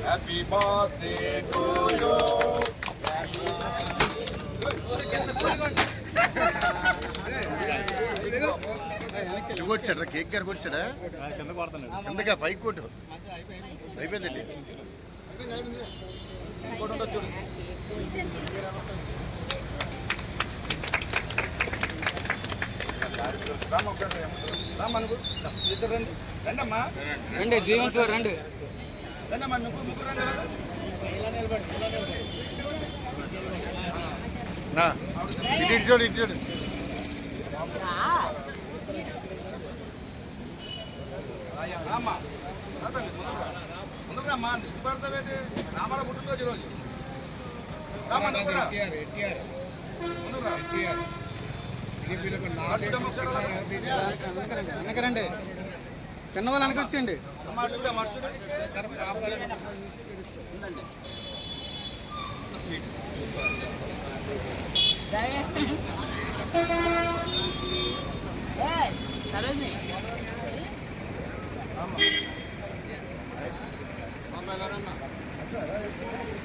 Happy birthday to you కొట్టాడా cake గారు కొట్టాడా కింద కొడతాను ఎందుక పైకి కొట్టు అయిపోయిందండి ఇంకోటి ఉండదు చూడు. రామ్మ ఇద్దరు రండి రండి అమ్మా రండి జీవించు రండి రండి అమ్మా ముగ్గురు ముగ్గురు రండి కదా. నా, ఇటు ఇటు చూడు ఇటు చూడు రామ్మా రా తల్లి, ముందుకు రా. ముందుకు రామ్మా దిష్టి పడతావేంటి రామారావు పుట్టినరోజు ఈరోజు రామ్మా నువ్వు రా. ముందుకు రా. వెనకరండి వెనక రండి చిన్న వాళ్ళు వెనక వచ్చేయండి పిల్లలు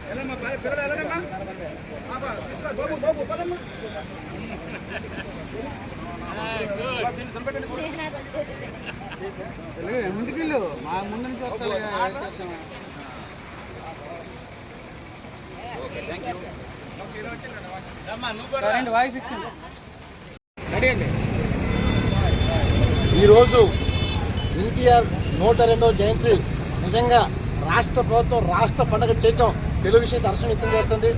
ఎలా బాబు బాబు పదమ్మా ముందుకెళ్ళు మా ముందు నుంచి వచ్చాలి ఈరోజు ఎన్టీఆర్ నూట రెండవ జయంతి నిజంగా రాష్ట్ర ప్రభుత్వం రాష్ట్ర పండుగ చేయటం తెలుగు విషయం దర్శనం వ్యక్తం చేస్తుంది.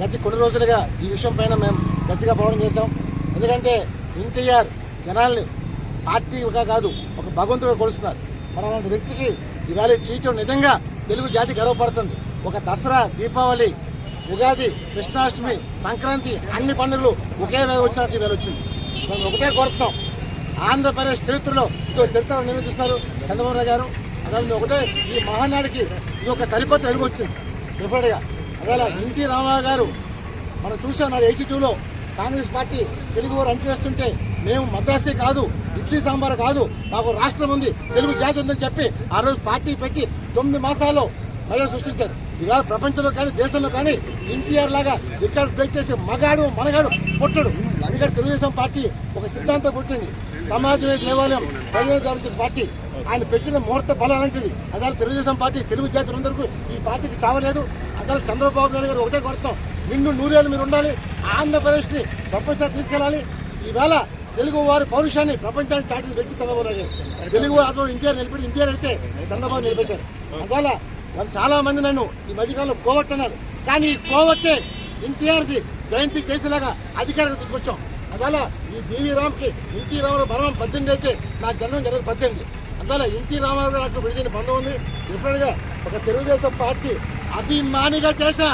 గత కొన్ని రోజులుగా ఈ విషయం పైన మేము గట్టిగా పోవడం చేశాం. ఎందుకంటే ఎన్టీఆర్ జనాల్ని పార్టీగా కాదు ఒక భగవంతుడిగా కొలుస్తున్నారు. మరి అలాంటి వ్యక్తికి ఇవాళ ఈ చేయటం నిజంగా తెలుగు జాతి గర్వపడుతుంది. ఒక దసరా దీపావళి ఉగాది కృష్ణాష్టమి సంక్రాంతి అన్ని పండుగలు ఒకే వేళ వచ్చినట్టు ఇవాళ వచ్చింది. మనం ఒకటే కోరుతున్నాం. ఆంధ్రప్రదేశ్ చరిత్రలో ఇదో చరిత్ర నిర్వహిస్తున్నారు చంద్రబాబు గారు. అదే ఒకటే ఈ మహానాడికి ఇది ఒక సరికొత్త వెలుగు వచ్చింది. డిఫరెంట్గా అదేలా ఎన్టీ రామారావు గారు మనం చూసాం నాడు ఎయిటీ టూలో కాంగ్రెస్ పార్టీ తెలుగు వారు అంటువేస్తుంటే మేము మద్రాసే కాదు ఇడ్లీ సాంబార్ కాదు మాకు రాష్ట్రం ఉంది తెలుగు జాతి ఉందని చెప్పి ఆ రోజు పార్టీ పెట్టి తొమ్మిది మాసాల్లో మళ్ళీ సృష్టించారు. ఇవాళ ప్రపంచంలో కానీ దేశంలో కానీ ఎన్టీఆర్ లాగా రికార్డ్ బ్రేక్ చేసే మగాడు మనగాడు పుట్టడు. అందుకని తెలుగుదేశం పార్టీ ఒక సిద్ధాంతం పుట్టింది సమాజమే దేవాలయం ప్రజల దేవత పార్టీ. ఆయన పెట్టిన ముహూర్త బలం లాంటిది. అదే తెలుగుదేశం పార్టీ తెలుగు జాతులందరికీ ఈ పార్టీకి చావలేదు. అదే చంద్రబాబు నాయుడు గారు ఒకటే కొడతాం. నిన్ను నూరేళ్ళు మీరు ఉండాలి ఆంధ్రప్రదేశ్ని ప్రపంచ తీసుకెళ్ళాలి. ఈవేళ తెలుగు వారి పౌరుషాన్ని ప్రపంచానికి చాటిన వ్యక్తి చంద్రబాబు నాయుడు. తెలుగు అతను ఇండియా నిలబెట్టి ఇండియా అయితే చంద్రబాబు నిలబెట్టారు. అందువల్ల వాళ్ళు చాలామంది నన్ను ఈ మధ్యకాలంలో కోవట్టన్నారు. కానీ ఈ కోవట్టే ఎన్టీఆర్ది జయంతి చేసేలాగా అధికారులు తీసుకొచ్చాం. అందువల్ల ఈ బివి రామ్కి ఎన్టీ రామారావు మరణం పద్దెనిమిది అయితే నా జన్మం జరిగిన పద్దెనిమిది. అందువల్ల ఎన్టీ రామారావు నాకు విడిచిన బంధం ఉంది. డిఫరెంట్గా ఒక తెలుగుదేశం పార్టీ అభిమానిగా చేశా.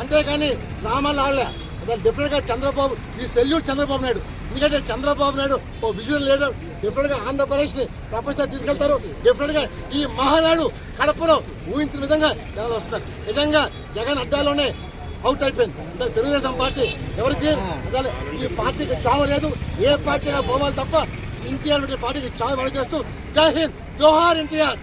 అంతేకాని రామాలు ఆడలే. అదే డిఫరెంట్గా చంద్రబాబు ఈ సెల్యూట్ చంద్రబాబు నాయుడు. ఎందుకంటే చంద్రబాబు నాయుడు ఓ విజువల్ లీడర్. డిఫరెంట్గా ఆంధ్రప్రదేశ్ని ప్రపంచానికి తీసుకెళ్తారు. డిఫరెంట్గా ఈ మహానాడు కడపలో ఊహించిన విధంగా జనాలు వస్తారు నిజంగా జగన్ అడ్డాలోనే అవుట్ అయిపోయింది. అంటే తెలుగుదేశం పార్టీ ఎవరికి అదే ఈ పార్టీకి చావు లేదు. ఏ పార్టీగా పోవాలి తప్ప ఎన్టీఆర్ పార్టీకి చావు చేస్తూ జై హింద్. జోహార్ ఎన్టీఆర్.